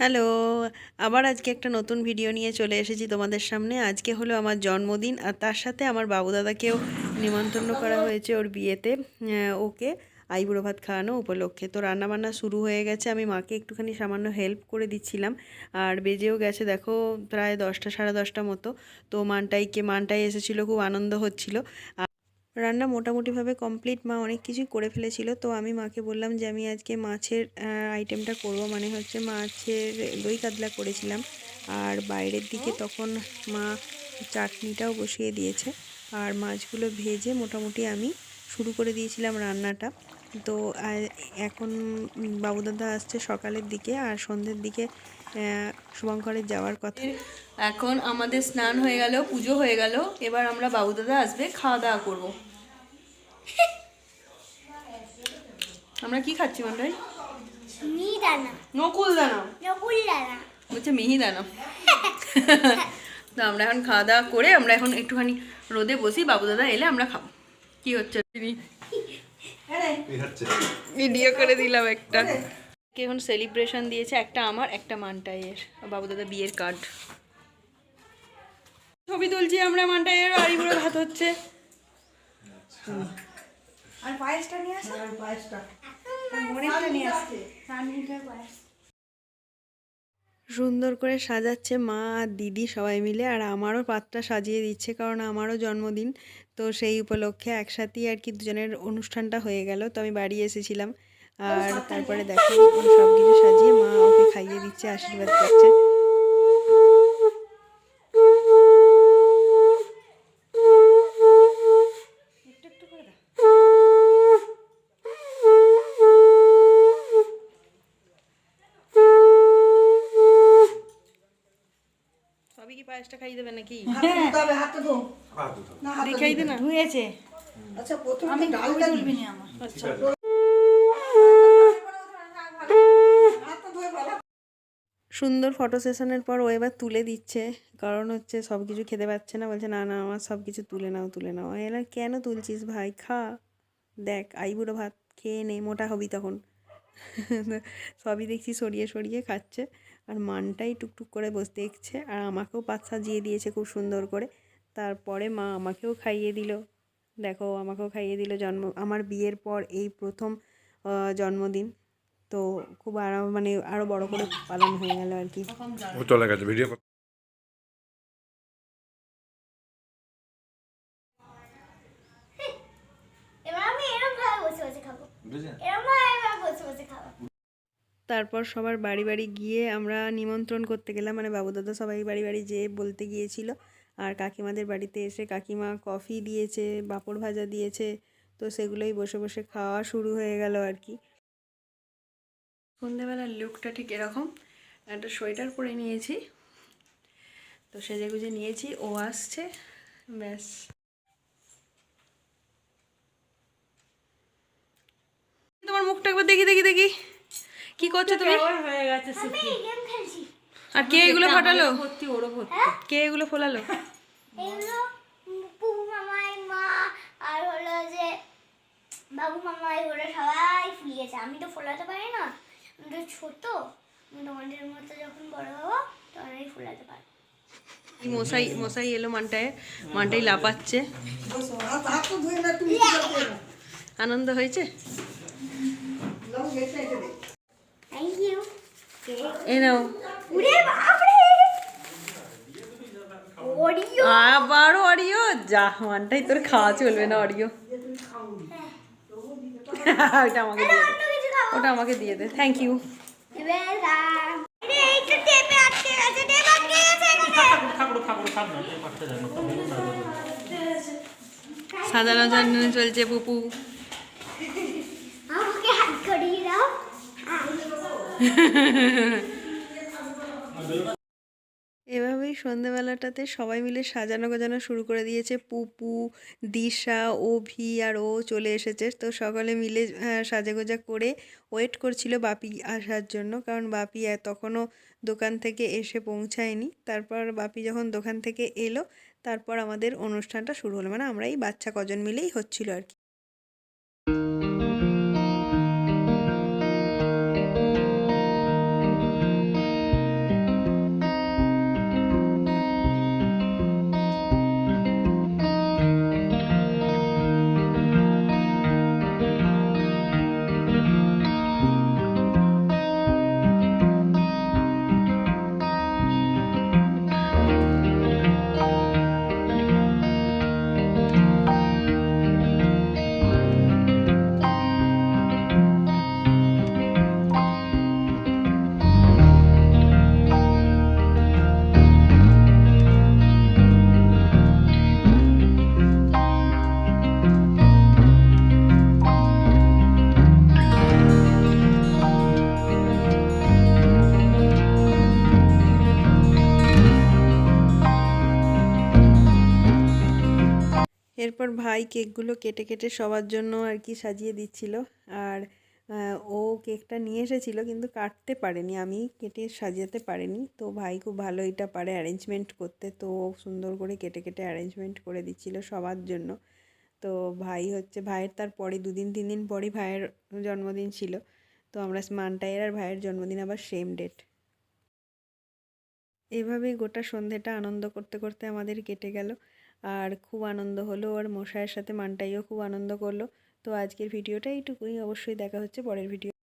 Hello, আবার আজকে একটা নতুন ভিডিও নিয়ে চলে এসেছি তোমাদের সামনে। আজকে হলো আমার জন্মদিন আর তার সাথে আমার বাবু দাদাকেও নিমন্ত্রণ করা হয়েছে ওর বিয়েতে ওকে আইবুড়ো ভাত খাওয়ানো উপলক্ষে। তো রান্নাবান্না শুরু হয়ে গেছে, আমি মাকে একটুখানি সামান্য হেল্প করে দিচ্ছিলাম। আর বেজেও গেছে, দেখো, প্রায় দশটা, সাড়ে দশটা মতো। তো মানটাইকে, মানটাই এসেছিল, খুব আনন্দ হচ্ছিল। রান্না মোটামুটিভাবে কমপ্লিট মা অনেক কিছুই করে ফেলেছিল। তো আমি মাকে বললাম যে, আমি আজকে মাছের আইটেমটা করব। মানে হচ্ছে মাছের দই কাতলা করেছিলাম। আর বাইরের দিকে তখন মা চাটনিটাও বসিয়ে দিয়েছে। আর মাছগুলো ভেজে মোটামুটি আমি শুরু করে দিয়েছিলাম রান্নাটা। তো এখন বাবুদাদা আসছে সকালের দিকে আর সন্ধ্যের দিকে শুভঙ্করের যাওয়ার কথা। এখন আমাদের স্নান হয়ে গেল, পুজো হয়ে গেল। এবার আমরা বাবুদাদা আসবে খাওয়া দাওয়া করব। আমরা কি খাচ্ছি মান্ডাই মিহিদানা। নকুল দানা বলছে মিহিদানা। তো আমরা এখন খাওয়া দাওয়া করে আমরা এখন একটুখানি রোদে বসি বাবুদাদা এলে আমরা খাব। কি হচ্ছে এই হচ্ছে? ভিডিও করে দিলাম একটা। কে এখন সেলিব্রেশন দিয়েছে? একটা আমার একটা মানটাইয়ের। বাবু দাদা বিয়ের কার্ড ছবি তুলছি আমরা মানটাইয়ের আড়িগুলো ভাত হচ্ছে। আর পায়েসটা নিয়ে আসো। আর পায়েসটা নিয়ে আসছে সানমিটার পায়েস। সুন্দর করে সাজাচ্ছে মা আর দিদি সবাই মিলে আর আমারও পাত্রটা সাজিয়ে দিচ্ছে কারণ আমারও জন্মদিন। তো সেই উপলক্ষে একসাথেই আর কি দুজনের অনুষ্ঠানটা হয়ে গেল। তো আমি বাড়ি এসেছিলাম। আর তারপরে দেখো সব কিছু সাজিয়ে মা ওকে খাইয়ে দিচ্ছে আশীর্বাদ করছে। পায়েসটা খাইয়ে দেবে নাকি? তবে হাতে ধো। না হাতে দে না। ধুয়েছে আচ্ছা প্রথমে আমি ডালটা দিবি নি আমার। ভালো সুন্দর ফটো সেশনের পর ও এবার তুলে দিচ্ছে। কারণ হচ্ছে সব কিছু খেতে পাচ্ছে না। বলছে না না আমার সব কিছু তুলে নাও তুলে নাও। বললাম কেন তুলছিস ভাই? খা। দেখ আইবুড়ো ভাত খেয়ে নে মোটা হবি তখন। সবই দেখছি সরিয়ে সরিয়ে খাচ্ছে। আর মানটাই টুকটুক করে বসে দেখছে আর আমাকেও পাত সাজিয়ে দিয়েছে খুব সুন্দর করে। তারপরে মা আমাকেও খাইয়ে দিল। দেখো আমাকেও খাইয়ে দিল জন্ম আমার বিয়ের পর এই প্রথম জন্মদিন। তো খুব আরও মানে আরও বড় করে পালন হয়ে গেল আর কি। চলে গেছে ভিডিও এবার আমি এরকম ভাবে বসে বসে খাব। বুঝলেন? এরকম ভাবে বসে বসে খাব। তারপর সবার বাড়ি বাড়ি গিয়ে আমরা নিমন্ত্রণ করতে গেলাম। মানে বাবুদাদা সবাই বাড়ি বাড়ি যেয়ে বলতে গিয়েছিল। আর কাকিমাদের বাড়িতে এসে কাকিমা কফি দিয়েছে, পাঁপড় ভাজা দিয়েছে। তো সেগুলোই বসে বসে খাওয়া শুরু হয়ে গেল আর কি। সন্ধ্যেবেলার লুকটা ঠিক এরকম। একটা সোয়েটার পরে নিয়েছি। তো সেজে গুজে নিয়েছি। ও আসছে। ব্যাস। তোমার মুখটা একবার দেখি দেখি দেখি। কি করছ তুমি? হয়ে গেছে আমি গেম খেলছি। আর কে এগুলো ফাটালো? ভর্তি ওরও ভর্তি। কে এগুলো ফোলালো? এগুলো মামাই মা আর হলো যে বাবু মামাই ওরা সবাই ফুলিয়েছে। আমি তো ফোলাতে পারি না। আমি তো ছোট। আমি তোমাদের মতো যখন বড় হব তখন আমি ফোলাতে পারব মশাই মশাই এলো মানটায়। মানটাই লাপাচ্ছে আনন্দ হয়েছে লাও গেছে এটা দে থ্যাংক ইউ এই নাও উড়ে আবারও অরিও যা মানটাই তোর খাওয়া চলবে না অরিও ওটা আমাকে দিয়ে ওটা আমাকে দিয়ে দে। থ্যাংক ইউ সাজানো চলছে পুপু আমাকে হাত করিয়ে দাও এভাবেই সন্ধেবেলাটাতে সবাই মিলে সাজানো গোজানো শুরু করে দিয়েছে। পুপু, দিশা, অভি আর ও চলে এসেছে। তো সকলে মিলে সাজাগোজা করে ওয়েট করছিল বাপি আসার জন্য। কারণ বাপি তখনও দোকান থেকে এসে পৌঁছায়নি। তারপর বাপি যখন দোকান থেকে এলো, তারপর আমাদের অনুষ্ঠানটা শুরু হলো। মানে আমরা এই বাচ্চা কজন মিলেই হচ্ছিল আর কি। এরপর ভাই কেকগুলো কেটে কেটে সবার জন্য আর কি সাজিয়ে দিচ্ছিল। আর ও কেকটা নিয়ে এসেছিল কিন্তু কাটতে পারেনি। আমি কেটে সাজাতে পারিনি। তো ভাই খুব ভালো এটা পারে অ্যারেঞ্জমেন্ট করতে। তো সুন্দর করে কেটে কেটে অ্যারেঞ্জমেন্ট করে দিচ্ছিল সবার জন্য। তো ভাই হচ্ছে, ভাইয়ের তার পরে দুদিন, তিন দিন পরই ভাইয়ের জন্মদিন ছিল। তো আমরা মানটাইয়ের আর ভাইয়ের জন্মদিন আবার সেম ডেট এভাবেই গোটা সন্ধেটা আনন্দ করতে করতে আমাদের কেটে গেল। আর খুব আনন্দ হলো, আর মশায়ের সাথে মানটাইও খুব আনন্দ করল। তো আজকের ভিডিওটা এইটুকুই, অবশ্যই দেখা হচ্ছে পরের ভিডিও